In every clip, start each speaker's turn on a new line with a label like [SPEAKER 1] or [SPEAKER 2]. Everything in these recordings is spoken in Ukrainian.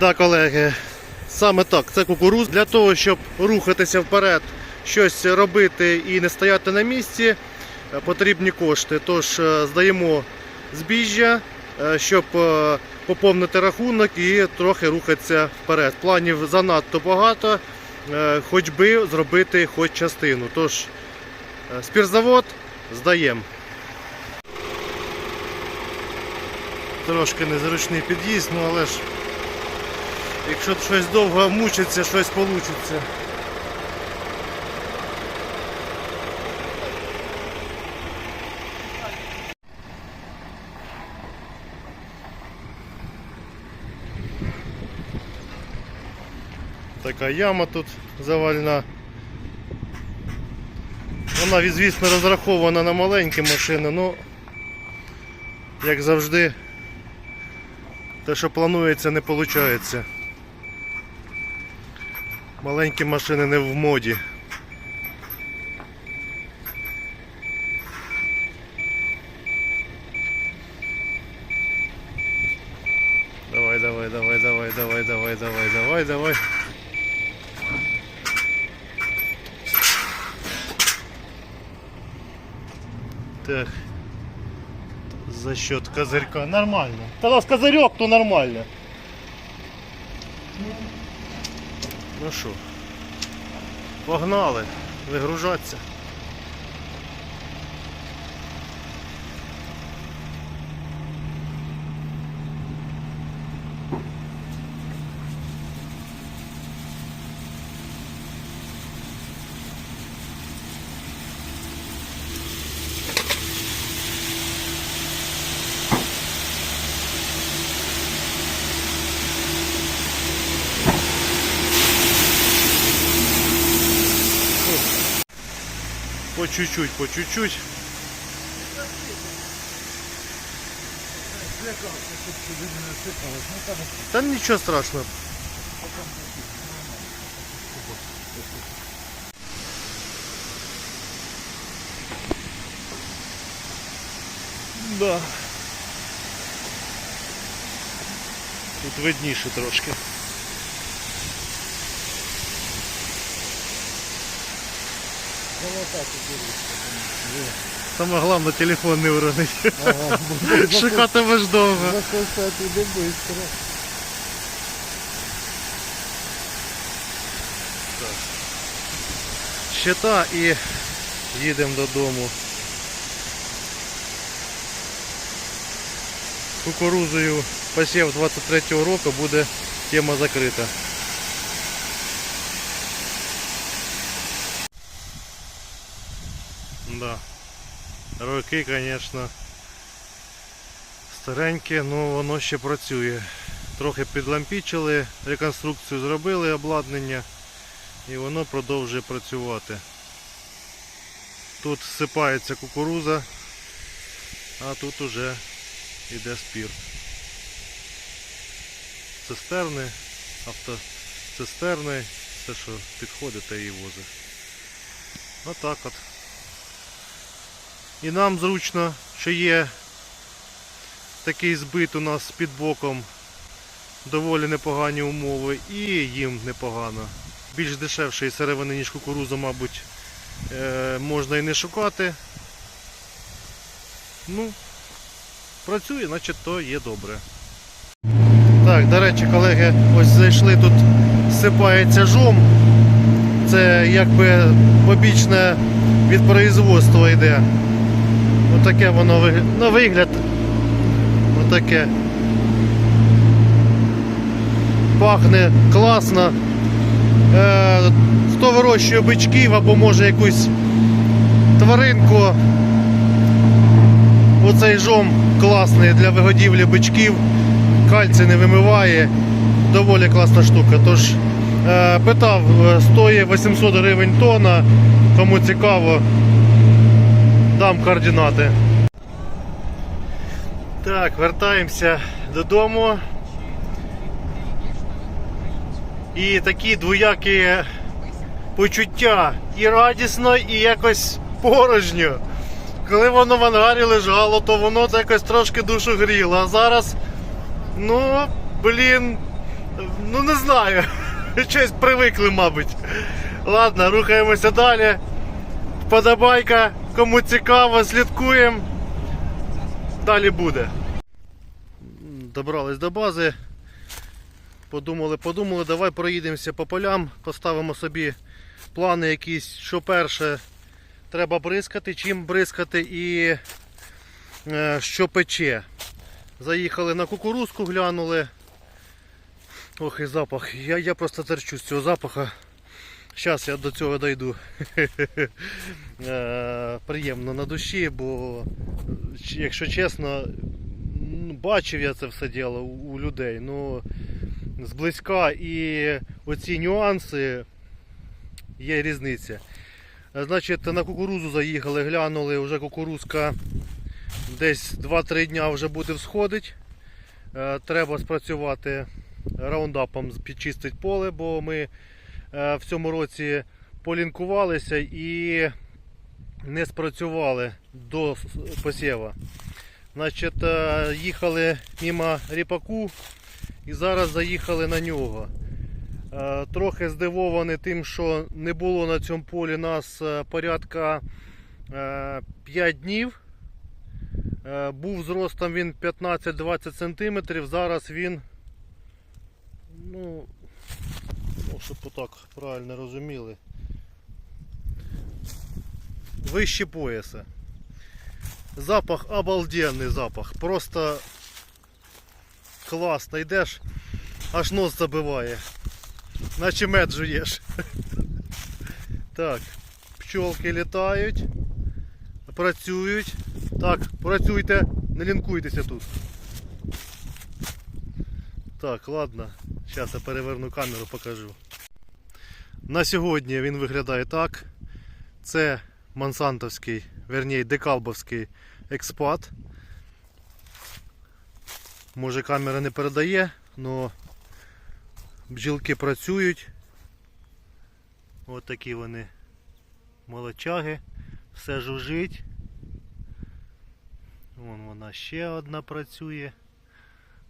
[SPEAKER 1] Да, колеги, саме так, це кукуруз. Для того, щоб рухатися вперед, щось робити і не стояти на місці, е, потрібні кошти. Тож е, здаємо збіжжя, е, щоб поповнити рахунок і трохи рухатися вперед. Планів занадто багато, хоч би зробити хоч частину. Тож спіртзавод здаємо. Трошки незручний під'їзд, ну але ж якщо щось довго мучиться, щось вийде. Така яма тут завальна. Вона, звісно, розрахована на маленькі машини, ну як завжди, те, що планується, не виходить. Маленькі машини не в моді. Давай, давай, давай, давай, давай, давай, давай, давай, давай. Так. За счет козырька. Нормально. Тогда с козырек, то нормально. Ну що, погнали, вигружатися. По чуть-чуть, по чуть-чуть. Та нічого страшного. Да. Тут видніше трошки. Саме головне телефон не уронить.
[SPEAKER 2] Ага,
[SPEAKER 1] Шукатимеш довго.
[SPEAKER 2] Не.
[SPEAKER 1] Щита і їдемо додому. Кукурузою посів 23-го року буде тема закрита. Да. Роки, звісно, старенькі, але воно ще працює. Трохи підлампічили, реконструкцію зробили обладнання і воно продовжує працювати. Тут всипається кукуруза, а тут уже йде спірт. Цистерни, автоцистерни, все, що підходить, те і возить. Отак от. І нам зручно, що є такий збит у нас під боком, доволі непогані умови і їм непогано. Більш дешевшої сировини, ніж кукурузу, мабуть, е, можна і не шукати. Ну, працює, значить то є добре. Так, до речі, колеги, ось зайшли тут сипається жом. Це якби побічне від производства йде. Отаке воно. На вигляд. Отаке. Пахне класно. Е, хто вирощує бичків або може якусь тваринку. Оцей жом класний для вигодівлі бичків. Кальцій не вимиває. Доволі класна штука. Тож е, питав, е, стоїть 800 гривень тонна. Кому цікаво, дам координати. Так, вертаємося додому. І такі двоякі почуття. І радісно, і якось порожньо. Коли воно в ангарі лежало, то воно якось трошки душу гріло. А зараз, ну, блін, Ну не знаю. Щось привикли, мабуть. Ладно, рухаємося далі. Вподобайка, кому цікаво, слідкуємо. Далі буде. Добрались до бази. Подумали, подумали, давай проїдемося по полям, поставимо собі плани якісь, що перше треба бризкати, чим бризкати і е, що пече. Заїхали на кукурузку, глянули. Ох, і запах. Я, я просто терчу з цього запаха. Зараз я до цього дойду. Е, Приємно на душі, бо, якщо чесно, бачив я це все діло у людей. Ну, зблизька і оці нюанси є різниця. Е, Значить, на кукурузу заїхали, глянули, вже кукурузка десь 2-3 дня вже буде всходить. Е, Треба спрацювати раундапом, підчистити поле, бо ми в цьому році полінкувалися і не спрацювали до посєва. Значить, е, їхали мимо ріпаку і зараз заїхали на нього. Е, Трохи здивований тим, що не було на цьому полі нас е, порядка 5 днів. Е, Був зростом він 15-20 см, зараз він, ну, ну, щоб отак правильно розуміли, вище пояса. Запах обалденний запах. Просто класно. Йдеш, аж нос забиває. Наче мед жуєш. Так, пчолки літають, працюють. Так, працюйте, не лінкуйтеся тут. Так, ладно. Зараз я переверну камеру, покажу. На сьогодні він виглядає так. Це Монсантовський, верніше Декалбовський експат. Може камера не передає, але бджілки працюють. Ось такі вони молочаги. Все жужить. Вон вона ще одна працює.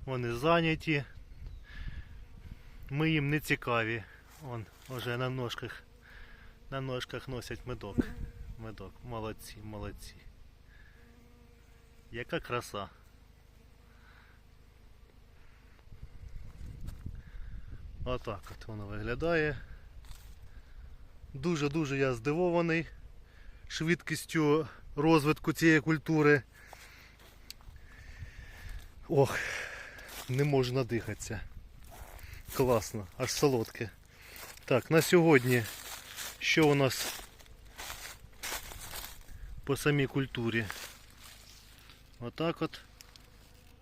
[SPEAKER 1] Вони зайняті. Ми їм не цікаві. Вон вже на ножках. На ножках носять медок. Медок. Молодці, молодці. Яка краса. Отак от воно виглядає. Дуже-дуже я здивований швидкістю розвитку цієї культури. Ох, не можу надихатися. Класно, аж солодке. Так, на сьогодні що у нас по самій культурі? Отак от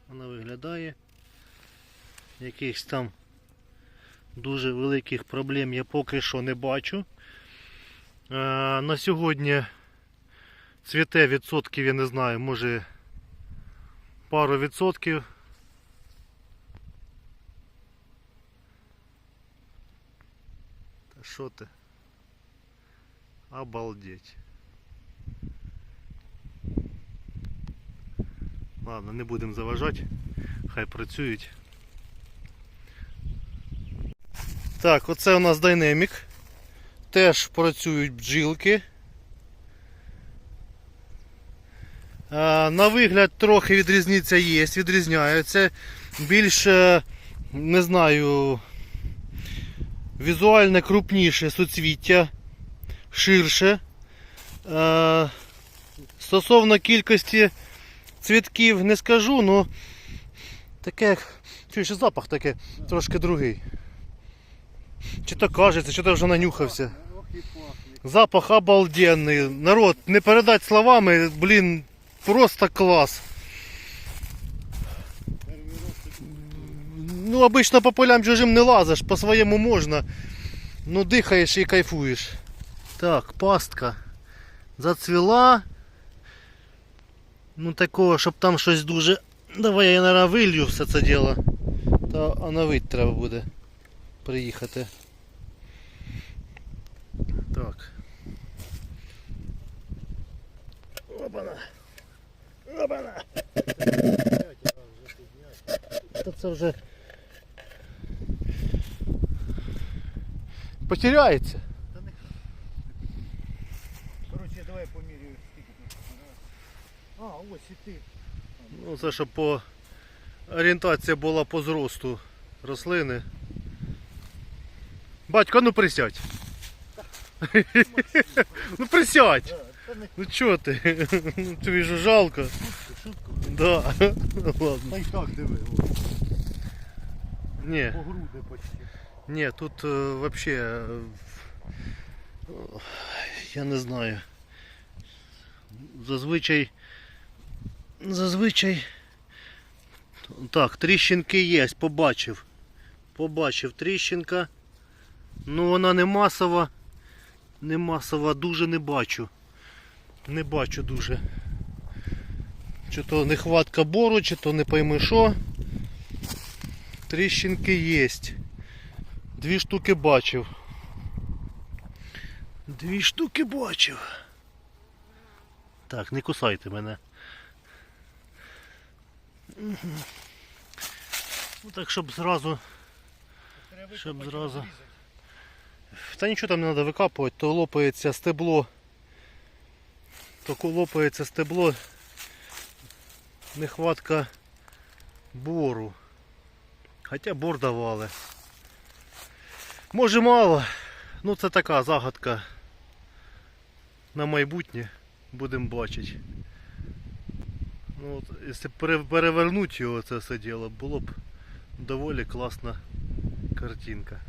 [SPEAKER 1] вона виглядає. Якихось там дуже великих проблем я поки що не бачу. Е, на сьогодні цвіте відсотків, я не знаю, може пару відсотків. Що ти? Обалдеть. Ладно, не будемо заважати, хай працюють. Так, оце у нас динамік. Теж працюють бджілки. На вигляд трохи відрізниця є, відрізняються. Більше, не знаю, візуально крупніше суцвіття, ширше. Е, Стосовно кількості цвітків не скажу, але таке, чуєш, і запах таке трошки другий. Чи то кажеться, чи то вже нанюхався. Запах обалденний. Народ, не передать словами, блін, просто клас. Ну, обично по полям чужим не лазиш, по своєму можна. Ну, дихаєш і кайфуєш. Так, пастка. Зацвіла. Ну такого, щоб там щось дуже. Давай я наверное, вилью все це діло. Та оновить треба буде приїхати. Так. Опана. Опана. Та це вже Потеряється.
[SPEAKER 2] Коротше, давай поміряю, скільки тут. А, ось і ти.
[SPEAKER 1] Ну, це щоб по орієнтація була по зросту рослини. Батько, ну присядь. ну присядь. Ну чого ти? Тобі ж жалко.
[SPEAKER 2] шутку.
[SPEAKER 1] Да. Ладно.
[SPEAKER 2] Та й так диви,
[SPEAKER 1] Ні,
[SPEAKER 2] по груди почти.
[SPEAKER 1] Ні, тут е, вообще. е, я не знаю. Зазвичай. Зазвичай. Так, тріщинки є, побачив. Побачив тріщинка. Ну вона не масова. Не масова, дуже не бачу. Не бачу дуже. Чи то нехватка бору, чи то не пойми що. Тріщинки є. Дві штуки бачив. Дві штуки бачив. Так, не кусайте мене. Ну так, щоб зразу.
[SPEAKER 2] Треба
[SPEAKER 1] Щоб зразу. Та нічого там не треба викапувати, то лопається стебло. То лопається стебло. Нехватка бору. Хоча бор давали. Може мало. Ну це така загадка. На майбутнє будемо бачити. Ну, от, якщо пере- перевернути його це все діло, було б доволі класна картинка.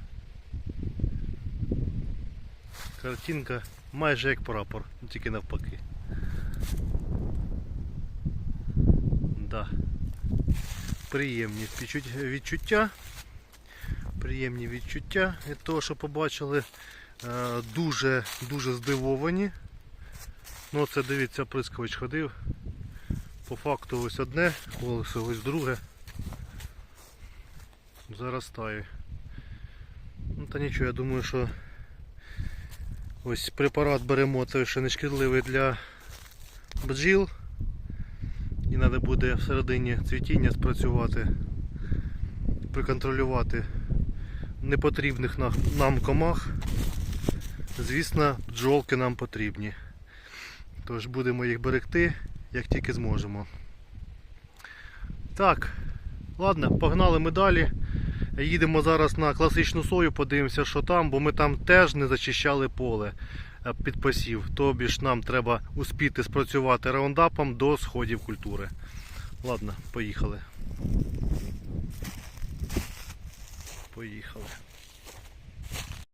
[SPEAKER 1] Картинка майже як прапор, тільки навпаки. Да. Приємні відчуття. Приємні відчуття від того, що побачили. Е, Дуже дуже здивовані. Ну це дивіться, прискавич ходив. По факту ось одне, ось ось друге. Заростає. Ну та нічого, я думаю, що Ось препарат беремо той, що не шкідливий для бджіл. І треба буде всередині цвітіння спрацювати, приконтролювати непотрібних нам комах. Звісно, бджолки нам потрібні. Тож будемо їх берегти, як тільки зможемо. Так, ладно, погнали ми далі. Їдемо зараз на класичну сою, подивимося, що там, бо ми там теж не зачищали поле е, під посів. Тобі ж нам треба успіти спрацювати раундапом до сходів культури. Ладно, поїхали. Поїхали.